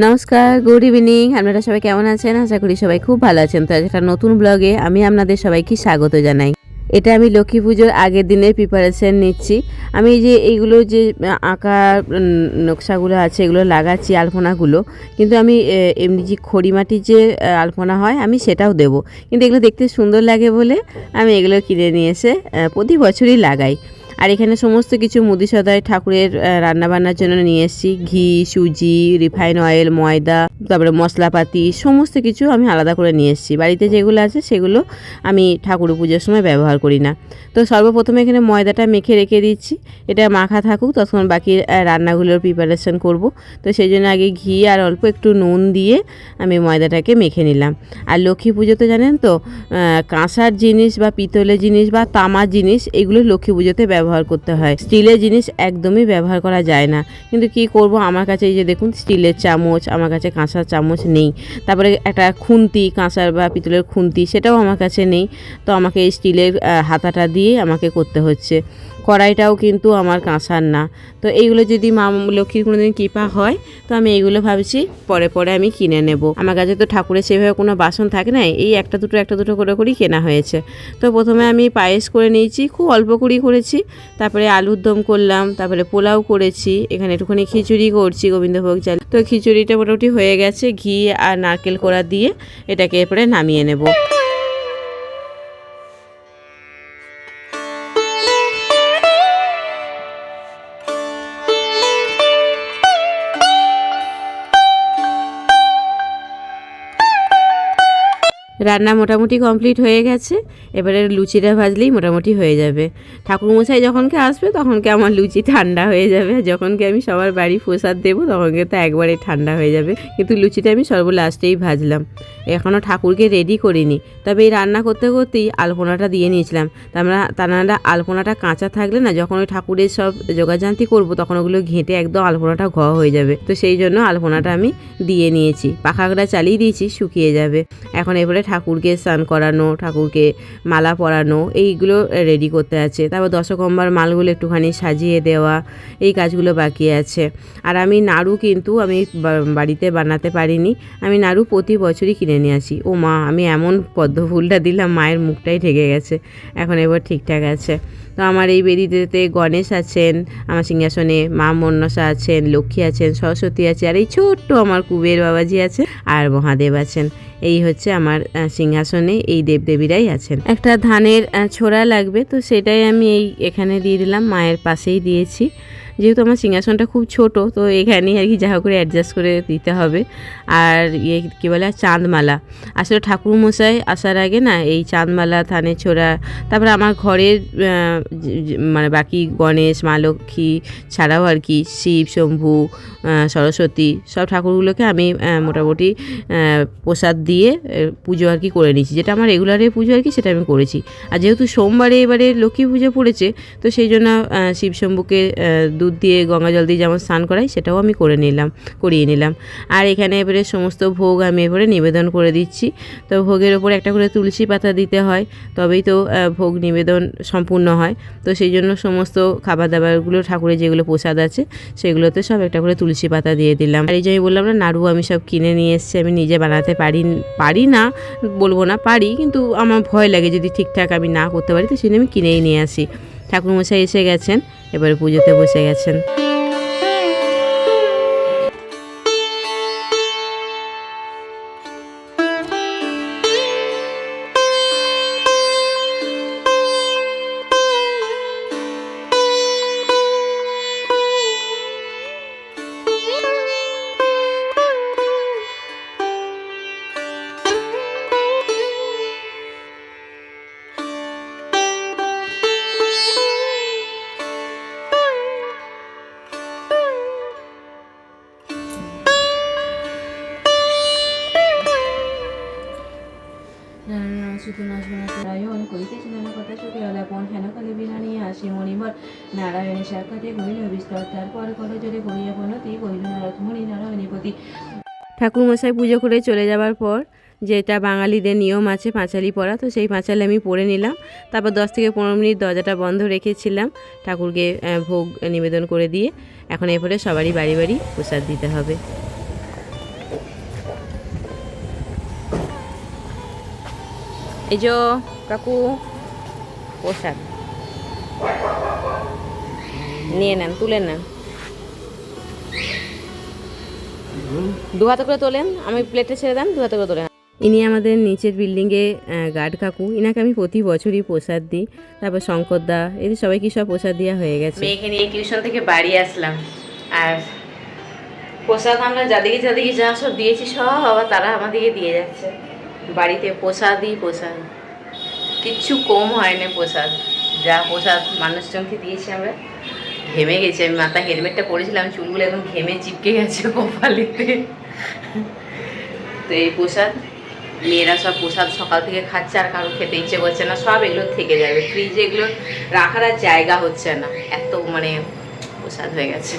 নমস্কার good evening আপনারা সবাই কেমন আছেন? আশা করি সবাই খুব ভালো আছেন। তো একটা নতুন ব্লগে আমি আপনাদের সবাইকে স্বাগত জানাই। এটা আমি লক্ষ্মী পুজোর আগের দিনের প্রিপারেশন নিচ্ছি। আমি যে এইগুলো যে আঁকা নকশাগুলো আছে, এগুলো লাগাচ্ছি, আলপনাগুলো, কিন্তু আমি এমনি যে খড়ি মাটির যে আলপনা হয়, আমি সেটাও দেবো। কিন্তু এগুলো দেখতে সুন্দর লাগে বলে আমি এগুলো কিনে নিয়ে এসে প্রতি বছরই লাগাই। আর এখানে সমস্ত কিছু মুদি সদাই ঠাকুরের রান্নাবান্নার জন্য নিয়ে এসেছি। ঘি, সুজি, রিফাইন অয়েল, ময়দা, তারপরে মশলাপাতি, সমস্ত কিছু আমি আলাদা করে নিয়ে এসেছি। বাড়িতে যেগুলো আছে সেগুলো আমি ঠাকুর পুজোর সময় ব্যবহার করি না। তো সর্বপ্রথমে এখানে ময়দাটা মেখে রেখে দিচ্ছি। এটা মাখা থাকুক তখন বাকি রান্নাগুলোর প্রিপারেশন করব। তো সেই জন্য আগে ঘি আর অল্প একটু নুন দিয়ে আমি ময়দাটাকে মেখে নিলাম। আর লক্ষ্মী পুজোতে জানেন তো কাঁসার জিনিস বা পিতলের জিনিস বা তামার জিনিস, এগুলো লক্ষ্মী পুজোতে ব্যবহার করতে হয়। স্টিলের জিনিস একদমই ব্যবহার করা যায় না। কিন্তু কি করব? আমার কাছে এই যে দেখুন, স্টিলের চামচ, আমার কাছে কাঁসার চামচ নেই। তারপরে একটা খুন্তি কাঁচার বা পিতলের খুন্তি, সেটাও আমার কাছে নেই। তো আমাকে এই স্টিলের হাতাটা দিয়ে আমাকে করতে হচ্ছে। কড়াইটাও কিন্তু আমার কাঁসার না। তো এইগুলো যদি মা লক্ষ্মীর কোনোদিন কৃপা হয়, তো আমি এইগুলো ভাবছি পরে পরে আমি কিনে নেব। আমার কাছে তো ঠাকুরের সেভাবে কোনো বাসন থাকে না, এই একটা দুটো একটা দুটো করে করেই কেনা হয়েছে। তো প্রথমে আমি পায়েস করে নিয়েছি, খুব অল্প করেই করেছি। তারপরে আলুর দম করলাম, তারপরে পোলাও করেছি, এখানে একটুখানি খিচুড়ি করছি, গোবিন্দভোগ চাল। তো খিচুড়িটা মোটামুটি হয়ে গেছে, ঘি আর নারকেল কোড়া দিয়ে এটাকে এরপরে নামিয়ে নেব। রান্না মোটামুটি কমপ্লিট হয়ে গেছে। এবারে লুচিটা ভাজলেই মোটামুটি হয়ে যাবে। ঠাকুরমশাই যখনকে আসবে তখনকে আমার লুচি ঠান্ডা হয়ে যাবে। যখনকে আমি সবার বাড়ি প্রসাদ দেবো তখনকে তো একবারে ঠান্ডা হয়ে যাবে। কিন্তু লুচিটা আমি সর্ব লাস্টেই ভাজলাম। এখনও ঠাকুরকে রেডি করিনি। তবে এই রান্না করতে করতেই আলপনাটা দিয়ে নিয়েছিলাম। তারপরে তারা আলপনাটা কাঁচা থাকলে না, যখন ওই ঠাকুরের সব যোগাযান্তি করব, তখন ওগুলো ঘেঁটে একদম আলপনাটা ঘ হয়ে যাবে। তো সেই জন্য আলপনাটা আমি দিয়ে নিয়েছি। পাখাগুলা চালিয়ে দিয়েছি, শুকিয়ে যাবে। এখন এবারে ঠাকুরকে স্নান করানো, ঠাকুরকে মালা পরানো, এইগুলো রেডি করতে আছে। তারপর দশকম্বার মালগুলো একটুখানি সাজিয়ে দেওয়া, এই কাজগুলো বাকি আছে। আর আমি নাড়ু কিন্তু আমি বাড়িতে বানাতে পারিনি। আমি নাড়ু প্রতি বছরই কিনে নিয়ে আসি। ও মা, আমি এমন পদ্ম ফুলটা দিলাম, মায়ের মুখটাই ঢেকে গেছে। এখন এবার ঠিকঠাক আছে। তো আমার এই বেদিতে গণেশ আছেন, আমার সিংহাসনে মা মন্নসা আছেন, লক্ষ্মী আছেন, সরস্বতী আছে আর এই ছোট্ট আমার কুবের বাবাজি আছে আর মহাদেব আছেন। এই হচ্ছে আমার সিংহাসনে এই দেবদেবীরাই আছেন। একটা ধানের ছোড়া লাগবে, তো সেটাই আমি এই এখানে দিয়ে দিলাম, মায়ের পাশেই দিয়েছি। যেহেতু আমার সিংহাসনটা খুব ছোট, তো এখানেই আর কি যা করে অ্যাডজাস্ট করে দিতে হবে। আর ইয়ে কী বলে চাঁদমালা। আসলে ঠাকুর মশাই আসার আগে না, এই চাঁদমালা, থানের ছোড়া, তারপরে আমার ঘরের মানে বাকি গণেশ, মা লক্ষ্মী ছাড়াও আর কি শিব, শম্ভু সরস্বতী, সব ঠাকুরগুলোকে আমি মোটামুটি প্রসাদ দিয়ে পুজো আর কি করে নিয়েছি। যেটা আমার রেগুলারে পুজো আর কি, সেটা আমি করেছি। আর যেহেতু সোমবারে এবারে লক্ষ্মী পুজো পড়েছে, তো সেই জন্য শিব, শম্ভুকে দুধ দিয়ে গঙ্গা জল দিয়ে যেমন স্নান করাই, সেটাও আমি করে নিলাম, করিয়ে নিলাম। আর এখানে এবারে সমস্ত ভোগ আমি এবারে নিবেদন করে দিচ্ছি। তো ভোগের ওপর একটা করে তুলসী পাতা দিতে হয়, তবেই তো ভোগ নিবেদন সম্পূর্ণ হয়। তো সেই জন্য সমস্ত খাবার দাবারগুলো ঠাকুরের যেগুলো প্রসাদ আছে, সেগুলোতে সব একটা করে তুলসী পাতা দিয়ে দিলাম। আর এই যে আমি বললাম না, নাড়ু আমি সব কিনে নিয়ে এসেছি, আমি নিজে বানাতে পারি পারি না, বলব না পারি, কিন্তু আমার ভয় লাগে যদি ঠিকঠাক আমি না করতে পারি, তো সেজন্য আমি কিনেই নিয়ে আসি। ঠাকুরমশাই এসে গেছেন এবারে পুজোতে বসে গেছেন। করিতেছে নানা কথা আসি মণিমর নারায়ণের সাক্ষাতে তারপর বনতি কহিল নারদ মণি নারায়ণীপতি ঠাকুর মশাই পুজো করে চলে যাবার পর যেটা বাঙালিদের নিয়ম আছে পাঁচালি পড়া, তো সেই পাঁচালি আমি পড়ে নিলাম। তারপর দশ থেকে পনেরো মিনিট দরজাটা বন্ধ রেখেছিলাম ঠাকুরকে ভোগ নিবেদন করে দিয়ে। এখন এরপরে সবারই বাড়ি বাড়ি প্রসাদ দিতে হবে। এই যে কাকু প্রসাদ নিয়ে নেন তুলে নেন দু হাতে করে তোলেন আমি প্লেটে ছেড়ে দেন দু হাতে করে তোলেন। ইনি আমাদের নিচের বিল্ডিংয়ে গার্ড কাকু। ইনাকে আমি প্রতি বছরই প্রসাদ দিই। তারপর শঙ্করদা এদের সবাইকে সব প্রসাদ দেওয়া হয়ে গেছে। মেয়েকে নিয়ে টিউশন থেকে বাড়ি আসলাম। আর প্রসাদ আমরা যাদিকে যাদিকে যা সব দিয়েছি সব আবার তারা আমাদেরকে দিয়ে যাচ্ছে। বাড়িতে প্রসাদই প্রসাদ। কিচ্ছু কম হয়নি প্রসাদ। যা প্রসাদ মানুষজনকে দিয়েছি আমরা। ঘেমে গেছি। আমি মাথায় হেলমেটটা পরেছিলাম, চুলগুলো একদম ঘেমে চিপকে গেছে কপালিতে। তো এই প্রসাদ, মেয়েরা সব প্রসাদ সকাল থেকে খাচ্ছে আর কারও খেতে ইচ্ছে করছে না। সব এগুলো থেকে যাবে। ফ্রিজে এগুলো রাখার আর জায়গা হচ্ছে না। এত মানে প্রসাদ হয়ে গেছে।